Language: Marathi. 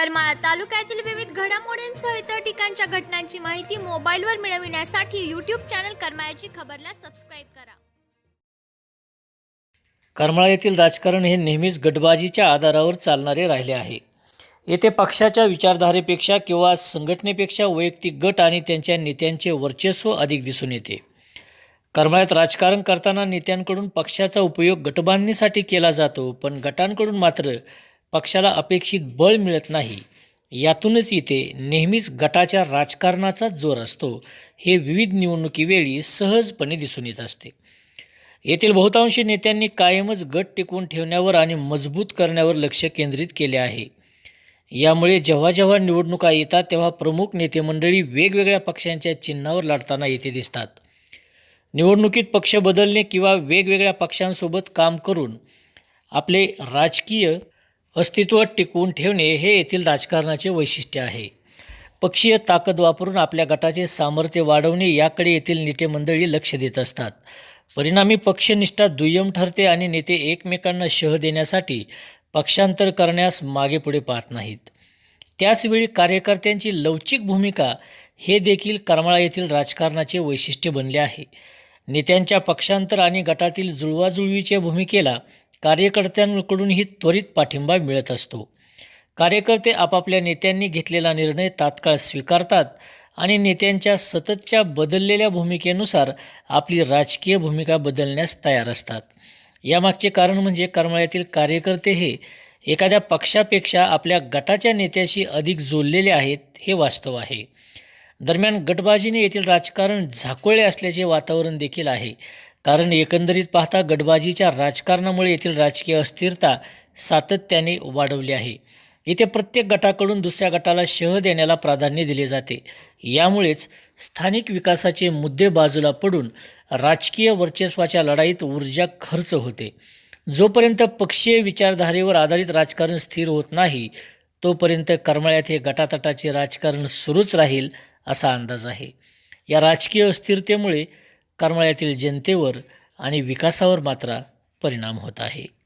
करमाळा तालुक्यातील विविध घडामोडींसह इतर ठिकाणच्या घटनांची माहिती मोबाईलवर मिळविण्यासाठी यूट्यूब चॅनल करमाळ्याची खबरला सबस्क्राईब करा. करमाळा येथील राजकारण हे नेहमीच गटबाजीच्या आधारावर चालणारे राहिले आहे. येथे पक्षाच्या विचारधारेपेक्षा किंवा संघटनेपेक्षा वैयक्तिक गट आणि त्यांच्या नेत्यांचे वर्चस्व अधिक दिसून येते. करमाळ्यात राजकारण करताना नेत्यांकडून पक्षाचा उपयोग गटबांधणीसाठी केला जातो पण गटांकडून मात्र पक्षाला अपेक्षित बळ मिळत नाही. यातूनच इथे नेहमीच गटाच्या राजकारणाचा जोर असतो. हे विविध निवडणुकीवेळी सहजपणे दिसून येत असते. येथील बहुतांशी नेत्यांनी कायमच गट टिकवून ठेवण्यावर आणि मजबूत करण्यावर लक्ष केंद्रित केले आहे. यामुळे जेव्हा जेव्हा निवडणुका येतात तेव्हा प्रमुख नेते मंडळी वेगवेगळ्या पक्षांच्या चिन्हावर लढताना येथे दिसतात. निवडणुकीत पक्ष बदलणे किंवा वेगवेगळ्या पक्षांसोबत काम करून आपले राजकीय अस्तित्व टिकवून ठेवणे हे येथील राजकारणाचे वैशिष्ट्य आहे. पक्षीय ताकद वापरून आपल्या गटाचे सामर्थ्य वाढवणे याकडे येथील नेते मंडळी लक्ष देत असतात. परिणामी पक्षनिष्ठा दुय्यम ठरते आणि नेते एकमेकांना शह देण्यासाठी पक्षांतर करण्यास मागे पुढे पाहत नाहीत. त्याचवेळी कार्यकर्त्यांची लवचिक भूमिका हे देखील करमाळा येथील राजकारणाचे वैशिष्ट्य बनले आहे. नेत्यांच्या पक्षांतर आणि गटातील जुळवाजुळवीच्या भूमिकेला कार्यकर्त्यांकडूनही त्वरित पाठिंबा मिळत असतो. कार्यकर्ते आपापल्या नेत्यांनी घेतलेला निर्णय तात्काळ स्वीकारतात आणि नेत्यांच्या सततच्या बदललेल्या भूमिकेनुसार आपली राजकीय भूमिका बदलण्यास तयार असतात. यामागचे कारण म्हणजे करमाळ्यातील कार्यकर्ते हे एखाद्या पक्षापेक्षा आपल्या गटाच्या नेत्याशी अधिक जोडलेले आहेत हे वास्तव आहे. दरम्यान गटबाजीने येथील राजकारण झाकोळले असल्याचे वातावरण देखील आहे. कारण एकंदरीत पाहता गटबाजीच्या राजकारणामुळे येथील राजकीय अस्थिरता सातत्याने वाढवली आहे. इथे प्रत्येक गटाकडून दुसऱ्या गटाला शह देण्याला प्राधान्य दिले जाते. यामुळेच स्थानिक विकासाचे मुद्दे बाजूला पडून राजकीय वर्चस्वाच्या लढाईत ऊर्जा खर्च होते. जोपर्यंत पक्षीय विचारधारेवर आधारित राजकारण स्थिर होत नाही तोपर्यंत करमाळ्यात हे गटातटाचे राजकारण सुरूच राहील असा अंदाज आहे. या राजकीय अस्थिरतेमुळे करमाळ्यातील जनतेवर आणि विकासावर मात्र परिणाम होत आहे.